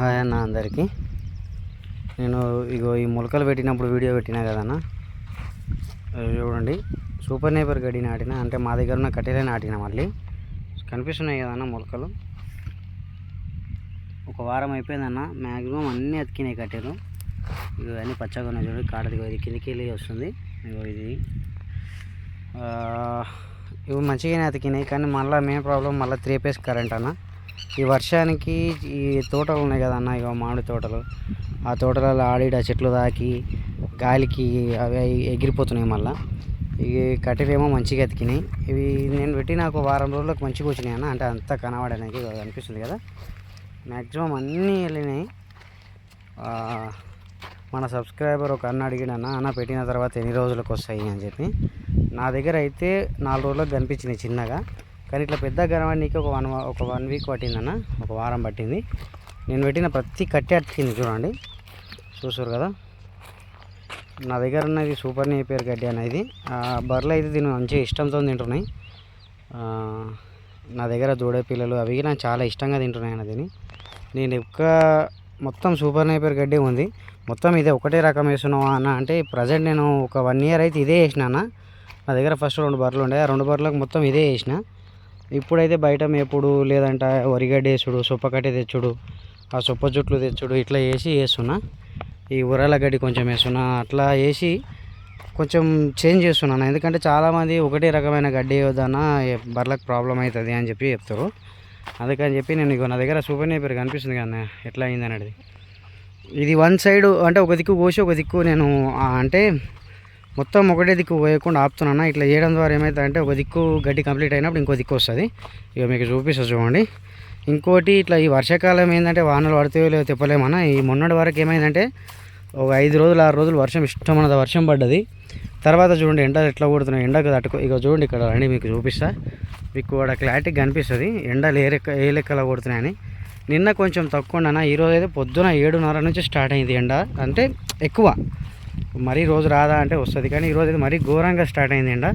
Hi అన్న అందరికీ. నేను ఇగో ఈ మొలకలు పెట్టినప్పుడు వీడియో పెట్టినా కదన్న అవి చూడండి. సూపర్ నేపర్ గడ్డి నాటిన అంటే మా దగ్గర ఉన్న కట్టెలే నాటిన మళ్ళీ. కనిపిస్తున్నాయి కదన్న మొలకలు? ఒక వారం అయిపోయిందన్న మ్యాక్సిమం అన్నీ అతికినాయి కట్టెలు. ఇగో అన్నీ పచ్చగా ఉన్నాయి చూడండి కాడది ఇది కిందికి వెళ్ళి వస్తుంది. ఇగో ఇది. ఇవి మంచిగానే అతికినాయి కానీ మళ్ళీ మెయిన్ ప్రాబ్లం మళ్ళీ త్రీ పేస్ కరెంట్ అన్న. ఈ వర్షానికి ఈ తోటలు ఉన్నాయి కదా అన్న ఇక మామిడి తోటలు. ఆ తోటలలో ఆడిడ చెట్లు తాకి గాలికి అవి అవి ఎగిరిపోతున్నాయి మళ్ళీ. ఇవి కట్టెలేమో మంచిగా ఎతికినాయి. ఇవి నేను పెట్టి నాకు వారం రోజులకు మంచిగా వచ్చినాయి అన్న అంటే అంతా కనబడడానికి అనిపిస్తుంది కదా. మ్యాక్సిమం అన్నీ వెళ్ళినాయి. మన సబ్స్క్రైబర్ ఒక అన్న అడిగిన అన్న పెట్టిన తర్వాత ఎన్ని రోజులకు వస్తాయి? అని చెప్పి. నా దగ్గర అయితే నాలుగు రోజులకు కనిపించినాయి చిన్నగా. కానీ ఇట్లా పెద్ద కనబడికి ఒక వన్ ఒక వన్ వీక్ పట్టిందన్న ఒక వారం పట్టింది. నేను పెట్టిన ప్రతి కట్టె అట్టింది చూడండి. చూసారు కదా? నా దగ్గర ఉన్నది సూపర్ నేపేరు గడ్డి అనేది బర్రెలు అయితే దీన్ని మంచిగా ఇష్టంతో తింటున్నాయి. నా దగ్గర దూడే పిల్లలు అవి నాకు చాలా ఇష్టంగా తింటున్నాయి అన్న దీన్ని. నేను ఒక్క మొత్తం సూపర్ నేపేరు గడ్డి ఉంది. మొత్తం ఇదే ఒకటే రకం వేస్తున్నావా అన్న అంటే ప్రజెంట్ నేను ఒక వన్ ఇయర్ అయితే ఇదే వేసిన అన్న. నా దగ్గర ఫస్ట్ రెండు బర్రెలు ఉండే. ఆ రెండు బర్రెలకు మొత్తం ఇదే వేసిన. ఇప్పుడైతే బయట మేపుడు లేదంటే వరిగడ్డ వేసుడు సొప్పకట్టె తెచ్చుడు ఆ సొప్ప జుట్లు తెచ్చుడు ఇట్లా వేసి వేస్తున్నా. ఈ ఉరాల గడ్డి కొంచెం వేస్తున్నా. అట్లా వేసి కొంచెం చేంజ్ చేస్తున్నాను ఎందుకంటే చాలామంది ఒకటే రకమైన గడ్డి వద్దన్నా బర్రెలకు ప్రాబ్లం అవుతుంది అని చెప్పి చెప్తారు. అందుకని చెప్పి నేను ఇక నా దగ్గర సూపర్ నేపర్ కనిపిస్తుంది కదా ఎట్లా అయింది అనేది. ఇది వన్ సైడ్ అంటే ఒక దిక్కు కోసి ఒక దిక్కు నేను అంటే మొత్తం ఒకటే దిక్కు పోయకుండా ఆపుతున్నాను ఇట్లా చేయడం ద్వారా ఏమవుతుందంటే ఒక దిక్కు గడ్డి కంప్లీట్ అయినప్పుడు ఇంకో దిక్కు వస్తుంది. ఇక మీకు చూపిస్తా చూడండి. ఇంకోటి ఇట్లా ఈ వర్షాకాలం ఏంటంటే వానలు పడితే లేదో చెప్పలేమన్నా ఈ మొన్నటి వరకు ఏమైందంటే ఒక ఐదు రోజులు ఆరు రోజులు వర్షం ఇష్టమైనది వర్షం పడ్డది. తర్వాత చూడండి ఎండ ఎట్లా కొడుతున్నాయి ఎండకు తట్టుకో ఇక చూడండి ఇక్కడ రండి మీకు చూపిస్తా. మీకు కూడా క్లారిటీ కనిపిస్తుంది. ఎండలు ఏ లెక్క ఏ లెక్కలో కొడుతున్నాయని. నిన్న కొంచెం తక్కువ ఉండనా ఈరోజు అయితే పొద్దున ఏడున్నర నుంచి స్టార్ట్ అయింది ఎండ. అంటే ఎక్కువ. మరీ రోజు రాదా అంటే వస్తుంది. కానీ ఈరోజు అయితే మరీ ఘోరంగా స్టార్ట్ అయింది ఎండ.